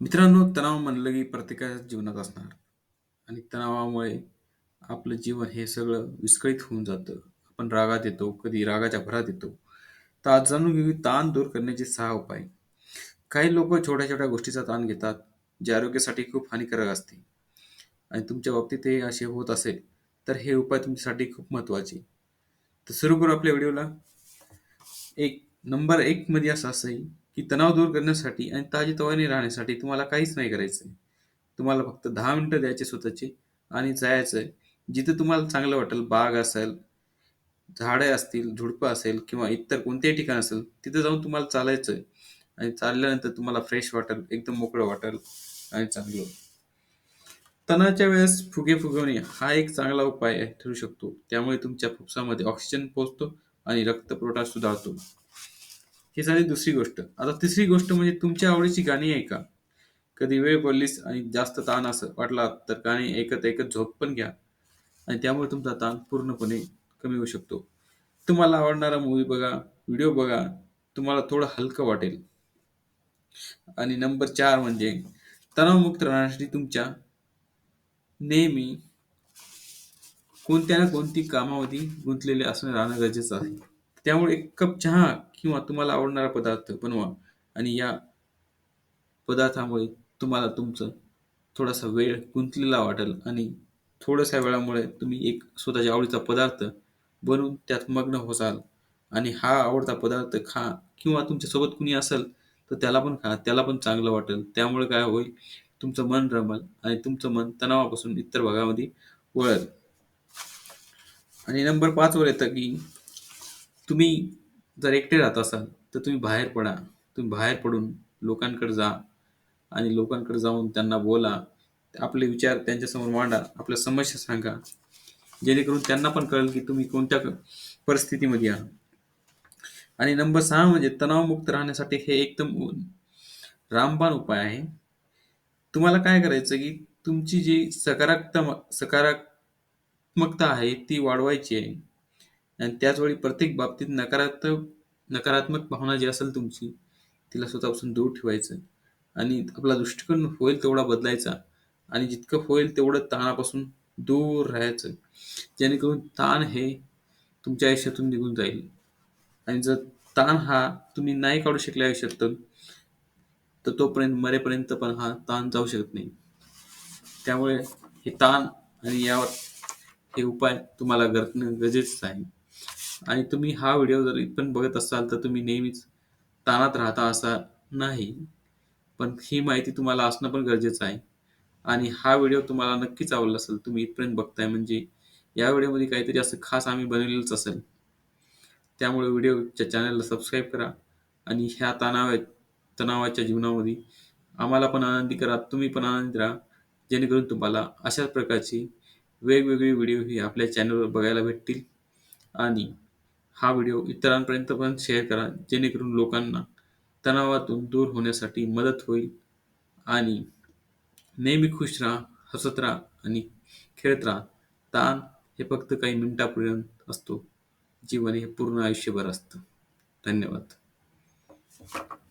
मित्रांनो, तणाव म्हणलं की प्रत्येकाच्या जीवनात असणार आणि तणावामुळे आपलं जीवन हे सगळं विस्कळीत होऊन जातं. आपण रागात येतो, कधी रागाच्या भरात येतो. तर आज जाणून घेऊ ताण दूर करण्याचे सहा उपाय. काही लोक छोट्या-छोट्या गोष्टीचा ताण घेतात, जे आरोग्यासाठी खूप हानिकारक असते आणि तुमच्या बाबतीत हे असे होत असेल, तर हे उपाय तुमच्यासाठी खूप महत्त्वाचे. तर सुरू करू आपल्या व्हिडिओला. एक नंबर एकमध्ये असं असेल की तणाव दूर करण्यासाठी आणि ताजेतवाने राहण्यासाठी तुम्हाला काहीच नाही करायचं आहे. तुम्हाला फक्त दहा मिनटं द्यायचे स्वतःचे आणि जायचं आहे. जिथं तुम्हाला चांगलं वाटेल, बाग असेल, झाडे असतील, झुडपं असेल किंवा इतर कोणतेही ठिकाण असेल, तिथं जाऊन तुम्हाला चालायचं आहे आणि चालल्यानंतर तुम्हाला फ्रेश वाटेल, एकदम मोकळं वाटेल आणि चांगलं. तणाच्या वेळेस फुगे फुगवणे हा एक चांगला उपाय ठरू शकतो. त्यामुळे तुमच्या फुफ्सामध्ये ऑक्सिजन पोहोचतो आणि रक्तपुरवठा सुधारतो. ही झाली दुसरी गोष्ट. आता तिसरी गोष्ट म्हणजे तुमच्या आवडीची गाणी ऐका. कधी वेळ पडलीस आणि जास्त ताण असं वाटला तर गाणी ऐकत ऐकत झोप पण घ्या आणि त्यामुळे तुमचा ताण पूर्णपणे कमी होऊ शकतो. तुम्हाला आवडणारा मूवी बघा, व्हिडिओ बघा, तुम्हाला थोडं हलकं वाटेल. आणि नंबर चार म्हणजे तणावमुक्त राहण्यासाठी तुमच्या नेहमी कोणत्या ना कोणती कामामध्ये गुंतलेले असणं राहणं गरजेचं आहे. त्यामुळे एक कप चहा किंवा तुम्हाला आवडणारा पदार्थ बनवा आणि या पदार्थामुळे तुम्हाला तुमचं थोडासा वेळ गुंतलेला वाटेल आणि थोड्याशा वेळामुळे तुम्ही एक स्वतःच्या आवडीचा पदार्थ बनवून त्यात मग्न होसाल आणि हा आवडता पदार्थ खा किंवा तुमच्यासोबत कुणी असेल तर त्याला पण खा, त्याला पण चांगलं वाटेल. त्यामुळे काय होईल, तुमचं मन रमल आणि तुमचं मन तणावापासून इतर भागामध्ये वळेल. आणि नंबर पाचवर येतं की तुम्ही जर एकटे राहत असाल तर तुम्ही बाहेर पडा. तुम्ही बाहेर पडून लोकांकडे जा आणि लोकांकडे जाऊन त्यांना बोला. आपले विचार त्यांच्यासमोर मांडा. आपल्या समस्या सांगा. जेणेकरून त्यांना पण कळेल की तुम्ही कोणत्या परिस्थितीमध्ये आहात. आणि नंबर सहा म्हणजे तणावमुक्त राहण्यासाठी हे एकदम रामबाण उपाय आहे. तुम्हाला काय करायचं की तुमची जी सकारात्मक सकारात्मकता आहे ती वाढवायची आहे आणि त्याचवेळी प्रत्येक बाबतीत नकारात्मक नकारात्मक भावना जी असेल तुमची तिला स्वतःपासून दूर ठेवायचं. आणि आपला दृष्टिकोन होईल तेवढा बदलायचा आणि जितकं होईल तेवढं ताणापासून दूर राहायचं. जेणेकरून ताण हे तुमच्या आयुष्यातून निघून जाईल. आणि जर ताण हा तुम्ही नाही काढू शकले आयुष्यातून तर तोपर्यंत मरेपर्यंत पण हा ताण जाऊ शकत नाही. त्यामुळे हे ताण आणि यावर हे उपाय तुम्हाला करणं गरजेचं आहे. आणि तुम्ही हा व्हिडिओ जर इथपर्यंत बघत असाल तर तुम्ही नेहमीच ताणात राहता असा नाही. पण ही माहिती तुम्हाला असणं पण गरजेचं आहे. आणि हा व्हिडिओ तुम्हाला नक्कीच आवडला असेल तुम्ही इथपर्यंत बघताय म्हणजे या व्हिडिओमध्ये काहीतरी असं खास आम्ही बनवलेलंच असेल. त्यामुळे व्हिडिओच्या चॅनलला सबस्क्राईब करा आणि ह्या तणाव तणावाच्या जीवनामध्ये आम्हाला पण आनंदी करा तुम्ही पण आनंदी राहा. जेणेकरून तुम्हाला अशाच प्रकारची वेगवेगळे व्हिडिओ ही आपल्या चॅनलवर बघायला भेटतील. आणि हा व्हिडिओ इतरांपर्यंत पण शेअर करा जेणेकरून लोकांना तणावातून दूर होण्यासाठी मदत होईल. आणि नेहमी खुश राहा हसत राहा आणि खेळत राहा. ताण हे फक्त काही मिनिटापर्यंत असतो. जीवन हे पूर्ण आयुष्यभर असतं. धन्यवाद.